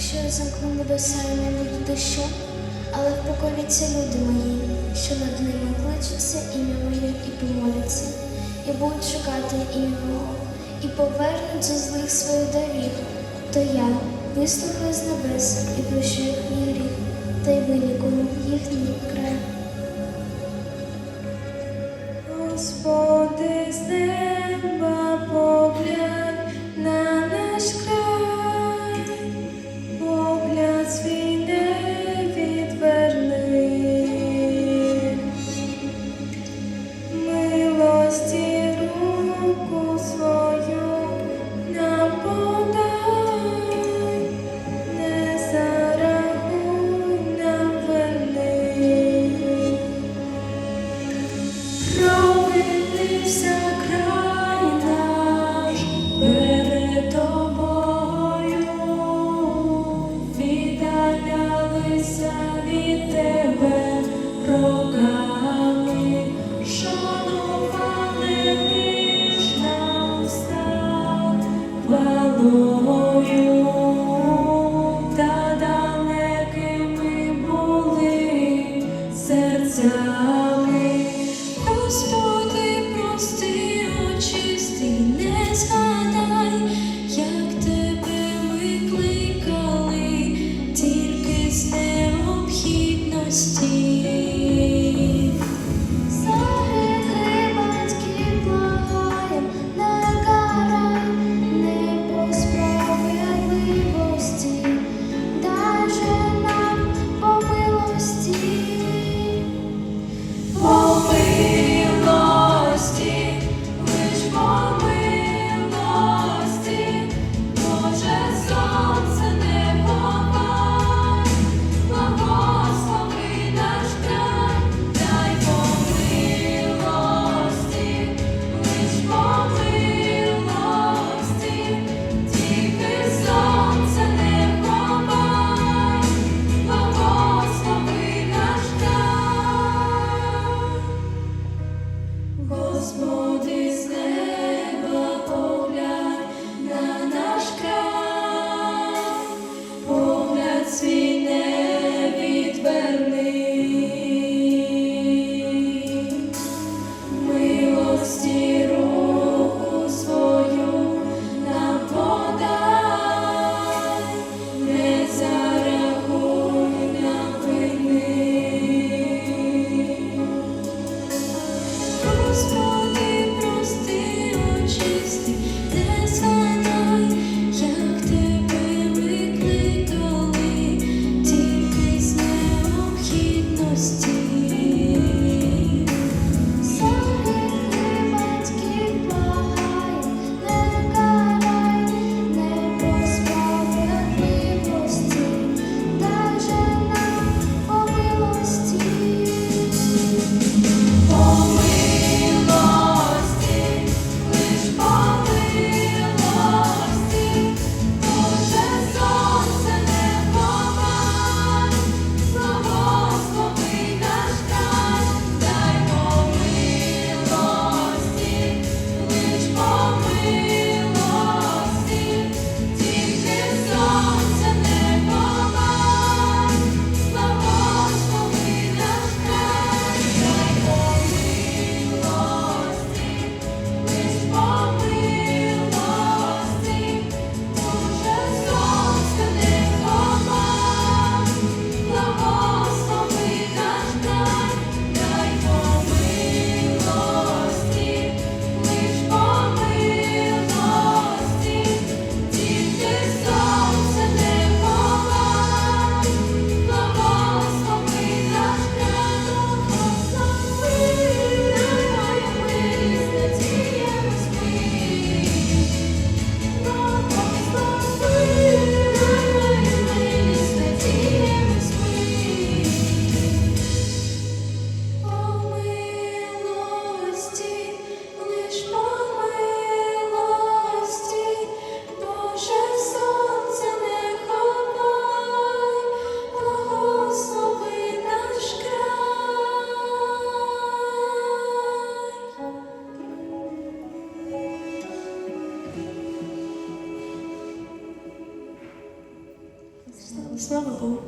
Якщо я замкну небеса і не дощу, але впокоряться люди мої, що над ними кличеться ім'я моє і помоляться, і будуть шукати ім'я мого, і повернуться з злих своїх доріг, то я вислухаю з небес і прощу їхній гріх, та й вилікую їхній край. Господи, з радості. Слава Богу.